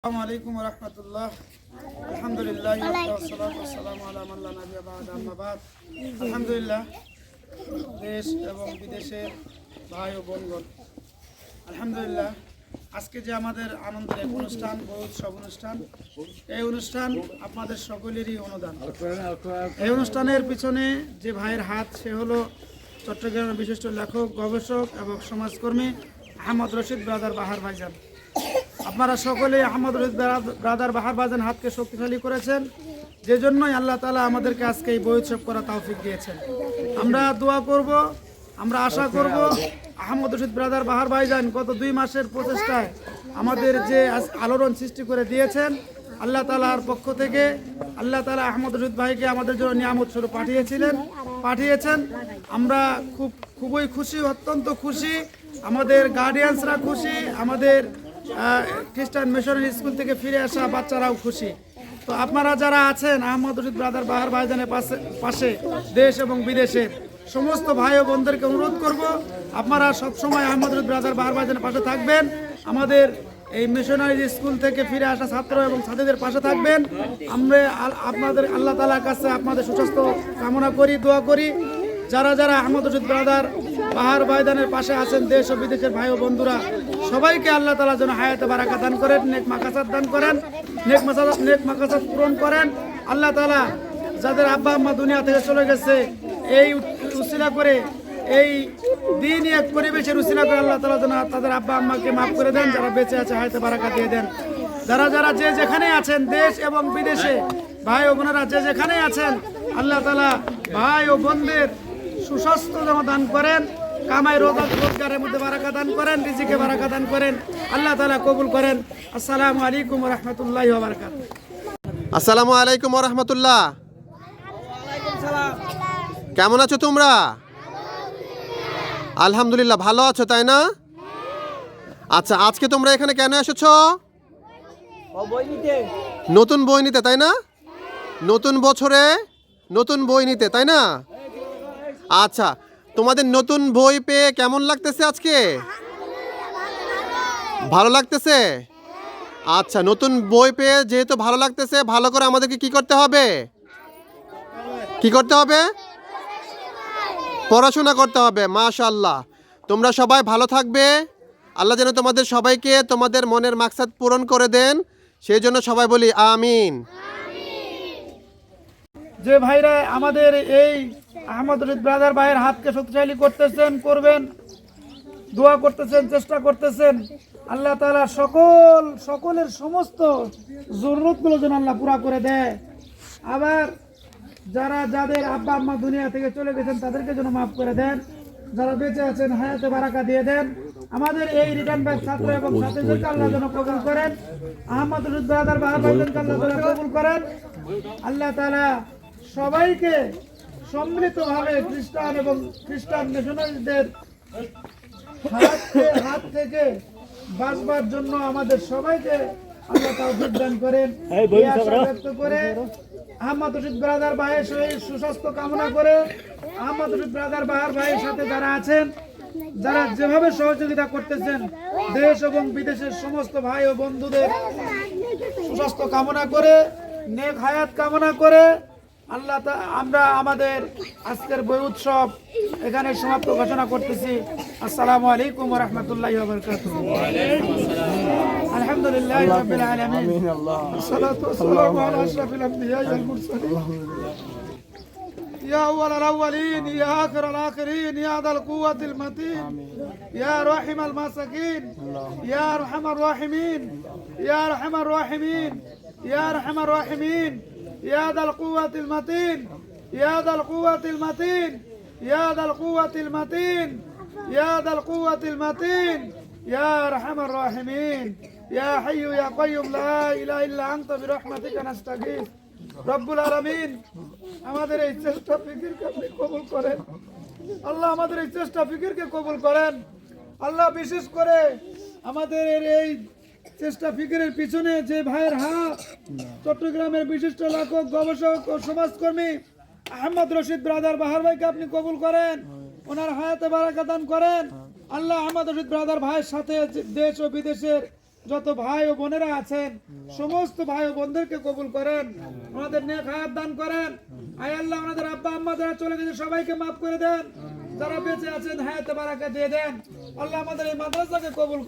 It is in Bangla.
আসসালামু আলাইকুম রহমতুল্লাহ। আলহামদুলিল্লাহ সালাম আলা মাল্লা নবী বাদ, আম্মা বাদ। আলহামদুলিল্লাহ, দেশ এবং বিদেশের ভাই ও বোনগণ। আলহামদুলিল্লাহ, আজকে যে আমাদের আনন্দের এক অনুষ্ঠান বহু উৎসব অনুষ্ঠান, এই অনুষ্ঠান আপনাদের সকলেরই অনুদান। এই অনুষ্ঠানের পিছনে যে ভাইয়ের হাত, সে হলো চট্টগ্রামের বিশিষ্ট লেখক, গবেষক এবং সমাজকর্মী আহমদ রশিদ ব্রাদার বাহার ভাইজান। আপনারা সকলে আহমদ রশিদ ব্রাদার বাহার ভাইজান হাতকে শক্তিশালী করেছেন। যে জন্যই আল্লাহ তালা আমাদেরকে আজকে এই বই উৎসব করা তৌফিক দিয়েছেন। আমরা দোয়া করব, আমরা আশা করব আহমদ রশিদ ব্রাদার বাহার ভাইজান গত দুই মাসের প্রচেষ্টায় আমাদের যে আলোড়ন সৃষ্টি করে দিয়েছেন, আল্লাহ তালার পক্ষ থেকে আল্লাহ তালা আহমদ রশিদ ভাইকে আমাদের জন্য নিয়ামত স্বরূপ পাঠিয়েছিলেন, পাঠিয়েছেন। আমরা খুব, খুবই খুশি, অত্যন্ত খুশি। আমাদের গার্ডিয়ানসরা খুশি, আমাদের খ্রিস্টান মিশনারি স্কুল থেকে ফিরে আসা বাচ্চারাও খুশি। তো আপনারা যারা আছেন, আহমদ রশিদ ব্রাদার বাহার ভাইজানের পাশে পাশে দেশ এবং বিদেশের সমস্ত ভাই ও বোনদেরকে অনুরোধ করব, আপনারা সবসময় আহমদ রশিদ ব্রাদার বাহার ভাইজানের পাশে থাকবেন। আমাদের এই মিশনারি স্কুল থেকে ফিরে আসা ছাত্র এবং ছাত্রীদের পাশে থাকবেন। আমরা আপনাদের আল্লাহ তালার কাছে আপনাদের সুস্বাস্থ্য কামনা করি, দোয়া করি। যারা যারা আহমদ রশিদ ব্রাদার, পাহাড় ভাইদানের পাশে আছেন, দেশ ও বিদেশের ভাই ও বন্ধুরা, সবাইকে আল্লাহ তালা যেন হায়াতে বারাকা দান করেন, নেক মাকাসাদ দান করেন, নেক মাসাদ, নেক মাকাসাদ পূরণ করেন। আল্লাহ তালা যাদের আব্বা আম্মা দুনিয়া থেকে চলে গেছে, এই উসিলা করে, এই দিন এক পরিবেশের উসিলা করে আল্লাহ তালা যেন তাদের আব্বা আম্মাকে মাফ করে দেন, যারা বেঁচে আছে হায়াতে বারাকা দিয়ে দেন। যারা যারা যে যেখানে আছেন, দেশ এবং বিদেশে, ভাই ও বোনেরা যে যেখানে আছেন, আল্লাহ তালা ভাই ও বোনদের সুস্বাস্থ্য যেন দান করেন, কামাই রোজগার রোজগারের মধ্যে বারাকা দান করেন, রিজিকে বারাকা দান করেন, আল্লাহ তালা কবুল করেন। আসসালামু আলাইকুম রহমতুল্লাহ আসসালামু আলাইকুম রহমতুল্লাহ। কেমন আছো তোমরা? আলহামদুলিল্লাহ, ভালো আছো, তাই না? আচ্ছা আজকে তোমরা এখানে কেন এসেছ? নতুন বই নিতে, তাই না? নতুন বছরে নতুন বই নিতে, তাই না? আচ্ছা তোমাদের নতুন বই পেয়ে কেমন লাগতেছে আজকে? ভালো লাগতেছে? আচ্ছা নতুন বই পেয়ে যেহেতু ভালো লাগতেছে, ভালো করে আমাদেরকে কি করতে হবে? কি করতে হবে? পড়াশোনা করতে হবে মাশাল্লাহ তোমরা সবাই ভালো থাকবে। আল্লাহ যেন তোমাদের সবাইকে তোমাদের মনের মাকসাদ পূরণ করে দেন। সেই জন্য সবাই বলি, আমিন। যে ভাইরা আমাদের এই আহমদ ব্রাদার ভাইয়ের হাতকে শক্তিশালী করতেছেন, করবেন, দোয়া করতেছেন, চেষ্টা করতেছেন, আল্লাহ তালা সকল, সকলের সমস্ত জরুরতগুলো যেন আল্লাহ পুরা করে দেয়। আবার যারা, যাদের আব্বা আম্মা দুনিয়া থেকে চলে গেছেন, তাদেরকে যেন মাফ করে দেন। যারা বেঁচে আছেন, হায়াতে বারাকা দিয়ে দেন। আমাদের এই রিটার্ন ব্যাংক ছাত্র এবং ছাত্রীদেরকে আল্লাহ যেন কবুল করেন। আহমদ বাহার ভাইদেরকে আল্লাহ কবুল করেন। আল্লাহ তাআলা সবাইকে সম্মিলিতভাবে খ্রিস্টান এবং খ্রিস্টান মিশনারিদের হাত হাত থেকে বাঁচবার জন্য আমাদের সবাইকে আল্লাহ তাওফিক দান করেন। ব্যক্ত করে আহমদ রশিদ ব্রাদার ভাইয়ের সুস্বাস্থ্য কামনা করে আহমদ রশিদ ব্রাদার বাহার ভাইয়ের সাথে যারা আছেন যারা যেভাবে সহযোগিতা করতেছেন দেশ এবং বিদেশের সমস্ত ভাই ও বন্ধুদের সুস্বাস্থ্য কামনা করে নেক হায়াত কামনা করে আল্লাহ তা- আমরা আমাদের আজকের বই উৎসব এখানে সমাপ্ত ঘোষণা করতেছি আসসালামু আলাইকুম রহমতুল্লাহ আলহামদুলিল্লাহ রাব্বিল আলামিন والصلاة والسلام على أشرف الأنبياء والمرسلين يا أول الأولين يا آخر الآخرين يا ذا القوة المتين يا راحم المساكين يا أرحم الراحمين يا أرحم الراحمين يا أرحم الراحمين يا ذا القوة المتين يا ذا القوة المتين يا ذا القوة المتين يا ذا القوة المتين يا أرحم الراحمين يا حي يا قيوم لا إله إلا أنت برحمتك نستغيث রব্বুল আলামিন আমাদের এই চেষ্টা ফিকিরকে আপনি কবুল করেন আল্লাহ আমাদের এই চেষ্টা ফিকিরকে কবুল করেন আল্লাহ বিশেষ করে আমাদের এর এই চেষ্টা ফিকিরের পিছনে যে ভাইয়ের হাত, চট্টগ্রামের বিশিষ্ট লেখক, গবেষক ও সমাজকর্মী আহমদ রশিদ ব্রাদার বাহার ভাইকে আপনি কবুল করেন, ওনার হায়াতে বারাকা দান করেন। আল্লাহ আহমদ রশিদ ব্রাদার ভাইয়ের সাথে দেশ ও বিদেশের যত ভাই ও বোনেরা আছেন, সমস্ত ভাই ও বোনদেরকে কবুল করেন, ওনাদের নেক হায়াত দান করেন। আয় আল্লাহ ওনাদের আব্বা আম্মা যারা চলে গেছে, সবাইকে মাফ করে দেন। যারা বেঁচে আছেন, হায়াতে বারাকা দিয়ে দেন। আল্লাহ আমাদের এই মাদ্রাসাকে কবুল